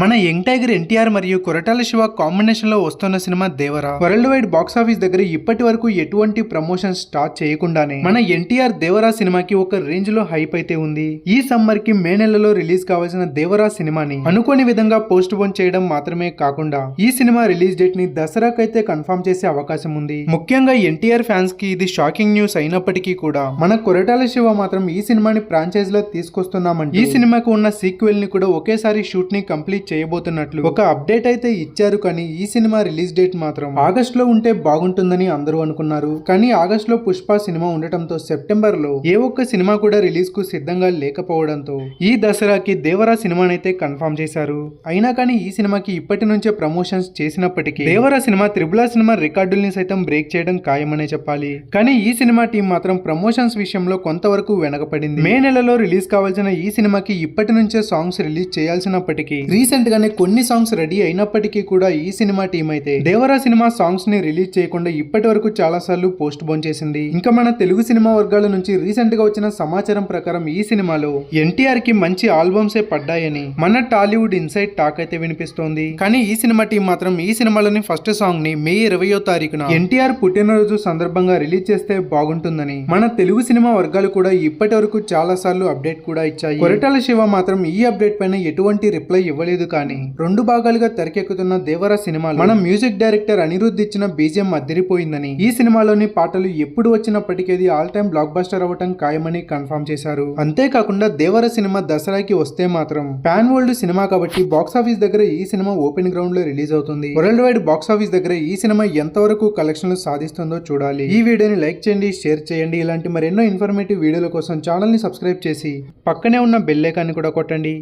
మన young tiger NTR మరియు కొరటాల శివ కాంబినేషన్లో వస్తున్న cinema Devara. World wide box office దగ్గర ఇప్పటి వరకు ఎటువంటి ప్రమోషన్ స్టార్ట్ చేయకుండానే మన ఎన్టీఆర్ దేవరా సినిమాకి ఒక రేంజ్లో హైప్ అయితే ఉంది. ఈ సమ్మర్కి మే నెలలో రిలీజ్ కావాల్సిన దేవరా సినిమాని అనుకోని విధంగా పోస్ట్ పోన్ చేయడం మాత్రమే కాకుండా ఈ సినిమా రిలీజ్ డేట్ని దసరాకైతే కన్ఫర్మ్ చేసే అవకాశం ఉంది. ముఖ్యంగా ఎన్టీఆర్ ఫ్యాన్స్కి ఇది షాకింగ్ న్యూస్ అయినప్పటికీ కూడా మన కొరటాల శివ మాత్రం ఈ సినిమాని ఫ్రాంచైజ్లో తీసుకొస్తున్నామంటే ఈ సినిమాకు ఉన్న సీక్వెల్ని కూడా ఒకేసారి షూట్ని కంప్లీట్ చేయబోతున్నట్లు ఒక అప్డేట్ అయితే ఇచ్చారు కానీ ఈ సినిమా రిలీజ్ డేట్ మాత్రం ఆగస్ట్లో ఉంటే బాగుంటుందని అందరూ అనుకున్నారు. కానీ ఆగస్ట్లో పుష్ప సినిమా ఉండటంతో సెప్టెంబర్లో ఏ ఒక్క సినిమా కూడా రిలీజ్కు సిద్ధంగా లేకపోవడంతో ఈ దసరాకి దేవరా సినిమానైతే కన్ఫర్మ్ చేశారు. అయినా కానీ ఈ సినిమాకి ఇప్పటి నుంచే ప్రమోషన్స్ చేసినప్పటికీ దేవరా సినిమా త్రిబుల సినిమా రికార్డుల్ని సైతం బ్రేక్ చేయడం ఖాయమనే చెప్పాలి. కానీ ఈ సినిమా టీం మాత్రం ప్రమోషన్స్ విషయంలో కొంతవరకు వెనకపడింది. మే నెలలో రిలీజ్ కావాల్సిన ఈ సినిమాకి ఇప్పటి నుంచే సాంగ్స్ రిలీజ్ చేయాల్సినప్పటికీ రీసెంట్ గానే కొన్ని సాంగ్స్ రెడీ అయినప్పటికీ కూడా ఈ సినిమా టీం అయితే దేవరా సినిమా సాంగ్స్ని రిలీజ్ చేయకుండా ఇప్పటి వరకు చాలా సార్లు పోస్ట్ పోన్ చేసింది. ఇంకా మన తెలుగు సినిమా వర్గాల నుంచి రీసెంట్గా వచ్చిన సమాచారం ప్రకారం ఈ సినిమాలో ఎన్టీఆర్కి మంచి ఆల్బమ్స్ ఏ పడ్డాయని మన టాలీవుడ్ ఇన్సైడ్ టాక్ అయితే వినిపిస్తోంది. కానీ ఈ సినిమా టీం మాత్రం ఈ సినిమాలోని ఫస్ట్ సాంగ్ని మే ఇరవయో తారీఖున ఎన్టీఆర్ పుట్టినరోజు సందర్భంగా రిలీజ్ చేస్తే బాగుంటుందని మన తెలుగు సినిమా వర్గాలు కూడా ఇప్పటి వరకు చాలా సార్లు అప్డేట్ కూడా ఇచ్చాయి. కొరటాల శివ మాత్రం ఈ అప్డేట్ పైన ఎటువంటి రిప్లై ఇవ్వలేదు. కానీ రెండు భాగాలుగా తెరకెక్కుతున్న దేవరా సినిమాలో మన మ్యూజిక్ డైరెక్టర్ అనిరుద్ధ్ ఇచ్చిన బీజిఎం అద్దరిపోయిందని ఈ సినిమాలోని పాటలు ఎప్పుడు వచ్చినప్పటికీ అది ఆల్ టైమ్ బ్లాక్ బస్టర్ అవ్వటం ఖాయమని కన్ఫర్మ్ చేశారు. అంతేకాకుండా దేవర సినిమా దసరాకి వస్తే మాత్రం పాన్ వరల్డ్ సినిమా కాబట్టి బాక్స్ ఆఫీస్ దగ్గర ఈ సినిమా ఓపెన్ గ్రౌండ్లో రిలీజ్ అవుతుంది. వరల్డ్ వైడ్ బాక్స్ ఆఫీస్ దగ్గర ఈ సినిమా ఎంతవరకు కలెక్షన్లు సాధిస్తుందో చూడాలి. ఈ వీడియోని లైక్ చేయండి షేర్ చేయండి. ఇలాంటి మరెన్నో ఇన్ఫర్మేటివ్ వీడియోల కోసం ఛానల్ని సబ్స్క్రైబ్ చేసి పక్కనే ఉన్న బెల్ ఐకాన్ని కూడా కొట్టండి.